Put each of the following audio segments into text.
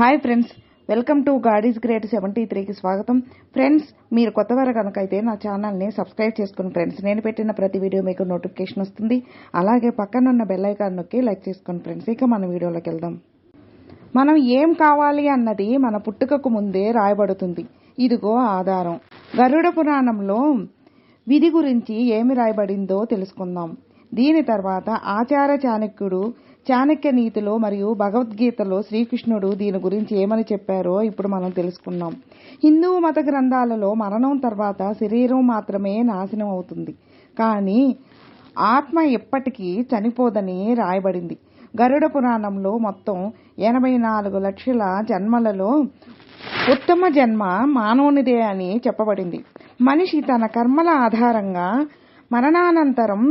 Hi friends welcome to గాడీస్ great seventy త్రీకి స్వాగతం. ఫ్రెండ్స్ మీరు కొత్తవారు కనుక అయితే నా ఛానల్ని సబ్స్క్రైబ్ చేసుకుని ఫ్రెండ్స్ నేను పెట్టిన ప్రతి వీడియో మీకు నోటిఫికేషన్ వస్తుంది. అలాగే పక్కన ఉన్న బెల్ ఐకాన్ నొక్కి లైక్ చేసుకోండి ఫ్రెండ్స్ ఇక మన వీడియోలోకి వెళ్దాం. మనం ఏం కావాలి అన్నది మన పుట్టుకకు ముందే రాయబడుతుంది. ఇదిగో ఆధారం. గరుడ పురాణంలో విధి గురించి ఏమి రాయబడిందో తెలుసుకుందాం. దీని తర్వాత ఆచార చాణక్యుడు చాణక్య నీతిలో మరియు భగవద్గీతలో శ్రీకృష్ణుడు దీని గురించి ఏమని చెప్పారో ఇప్పుడు మనం తెలుసుకున్నాం హిందూ మత గ్రంథాలలో మరణం తర్వాత శరీరం మాత్రమే నాశనం అవుతుంది. కానీ ఆత్మ ఎప్పటికీ చనిపోదని రాయబడింది. గరుడ పురాణంలో మొత్తం ఎనభై నాలుగు లక్షల జన్మలలో ఉత్తమ జన్మ మానవునిదే అని చెప్పబడింది. మనిషి తన కర్మల ఆధారంగా మరణానంతరం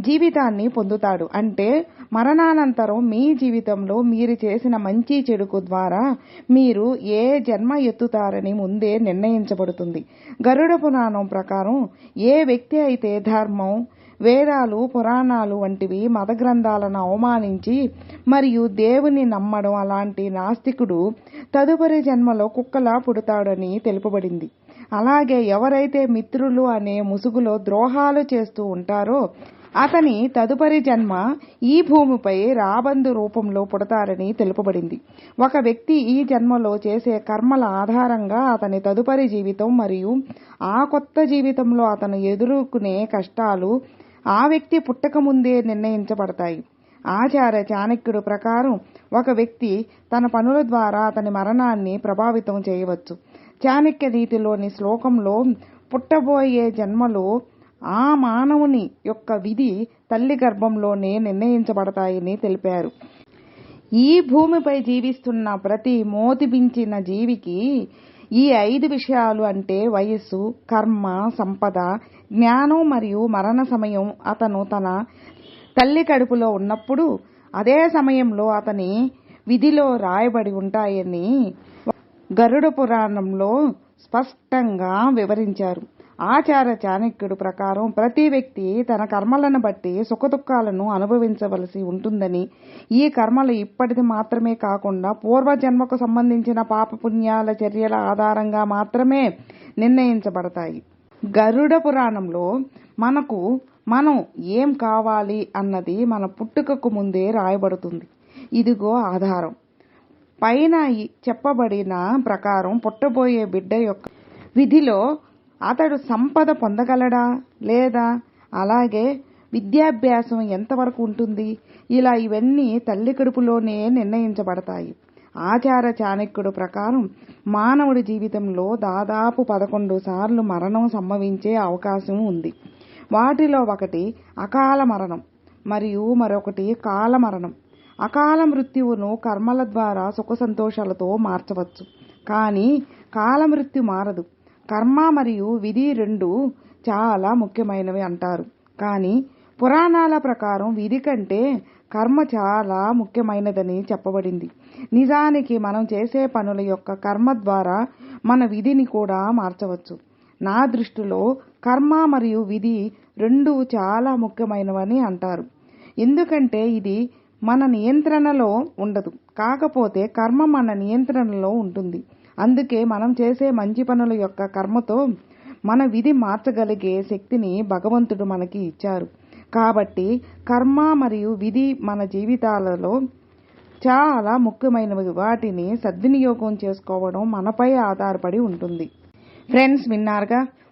జీవితాన్ని పొందుతాడు. అంటే మరణానంతరం మీ జీవితంలో మీరు చేసిన మంచి చెడుకు ద్వారా మీరు ఏ జన్మ ఎత్తుతారని ముందే నిర్ణయించబడుతుంది. గరుడ పురాణం ప్రకారం ఏ వ్యక్తి అయితే ధర్మం వేదాలు పురాణాలు వంటివి మత గ్రంథాలను అవమానించి మరియు దేవుని నమ్మడం అలాంటి నాస్తికుడు తదుపరి జన్మలో కుక్కలా పుడతాడని తెలుపబడింది. అలాగే ఎవరైతే మిత్రులు అనే ముసుగులో ద్రోహాలు చేస్తూ ఉంటారో అతని తదుపరి జన్మ ఈ భూమిపై రాబందు రూపంలో పుడతారని తెలుపబడింది. ఒక వ్యక్తి ఈ జన్మలో చేసే కర్మల ఆధారంగా అతని తదుపరి జీవితం మరియు ఆ కొత్త జీవితంలో అతను ఎదుర్కొనే కష్టాలు ఆ వ్యక్తి పుట్టకముందే నిర్ణయించబడతాయి. ఆచార చాణక్యుడు ప్రకారం ఒక వ్యక్తి తన పనుల ద్వారా అతని మరణాన్ని ప్రభావితం చేయవచ్చు. చాణక్య నీతిలోని శ్లోకంలో పుట్టబోయే జన్మలో ఆ మానవుని యొక్క విధి తల్లి గర్భంలోనే నిర్ణయించబడతాయని తెలిపారు. ఈ భూమిపై జీవిస్తున్న ప్రతి మోతిబించిన జీవికి ఈ ఐదు విషయాలు అంటే వయస్సు కర్మ సంపద జ్ఞానం మరియు మరణ సమయం అతను తన తల్లి కడుపులో ఉన్నప్పుడు అదే సమయంలో అతని విధిలో రాయబడి ఉంటాయని గరుడ పురాణంలో స్పష్టంగా వివరించారు. ఆచార చాణక్యుడు ప్రకారం ప్రతి వ్యక్తి తన కర్మలను బట్టి సుఖదుఖాలను అనుభవించవలసి ఉంటుందని. ఈ కర్మలు ఇప్పటిది మాత్రమే కాకుండా పూర్వజన్మకు సంబంధించిన పాపపుణ్యాల చర్యల ఆధారంగా మాత్రమే నిర్ణయించబడతాయి. గరుడ పురాణంలో మనకు మనం ఏం కావాలి అన్నది మన పుట్టుకకు ముందే రాయబడుతుంది. ఇదిగో ఆధారం. పైన చెప్పబడిన ప్రకారం పుట్టబోయే బిడ్డ యొక్క విధిలో అతడు సంపద పొందగలడా లేదా? అలాగే విద్యాభ్యాసం ఎంతవరకు ఉంటుంది? ఇలా ఇవన్నీ తల్లి కడుపులోనే నిర్ణయించబడతాయి. ఆచార చాణక్యుడు ప్రకారం మానవుడి జీవితంలో దాదాపు పదకొండు సార్లు మరణం సంభవించే అవకాశం ఉంది. వాటిలో ఒకటి అకాల మరణం మరియు మరొకటి కాల మరణం అకాల మృత్యువును కర్మల ద్వారా సుఖ సంతోషాలతో మార్చవచ్చు. కానీ కాలమృత్యు మారదు. కర్మ మరియు విధి రెండు చాలా ముఖ్యమైనవి అంటారు. కానీ పురాణాల ప్రకారం విధి కంటే కర్మ చాలా ముఖ్యమైనదని చెప్పబడింది. నిజానికి మనం చేసే పనుల యొక్క కర్మ ద్వారా మన విధిని కూడా మార్చవచ్చు. నా దృష్టిలో కర్మ మరియు విధి రెండు చాలా ముఖ్యమైనవని అంటారు. ఎందుకంటే ఇది మన నియంత్రణలో ఉండదు. కాకపోతే కర్మ మన నియంత్రణలో ఉంటుంది. అందుకే మనం చేసే మంచి పనుల యొక్క కర్మతో మన విధి మార్చగలిగే శక్తిని భగవంతుడు మనకి ఇచ్చారు. కాబట్టి కర్మ మరియు విధి మన జీవితాలలో చాలా ముఖ్యమైనవి. వాటిని సద్వినియోగం చేసుకోవడం మనపై ఆధారపడి ఉంటుంది. ఫ్రెండ్స్ విన్నారుగా?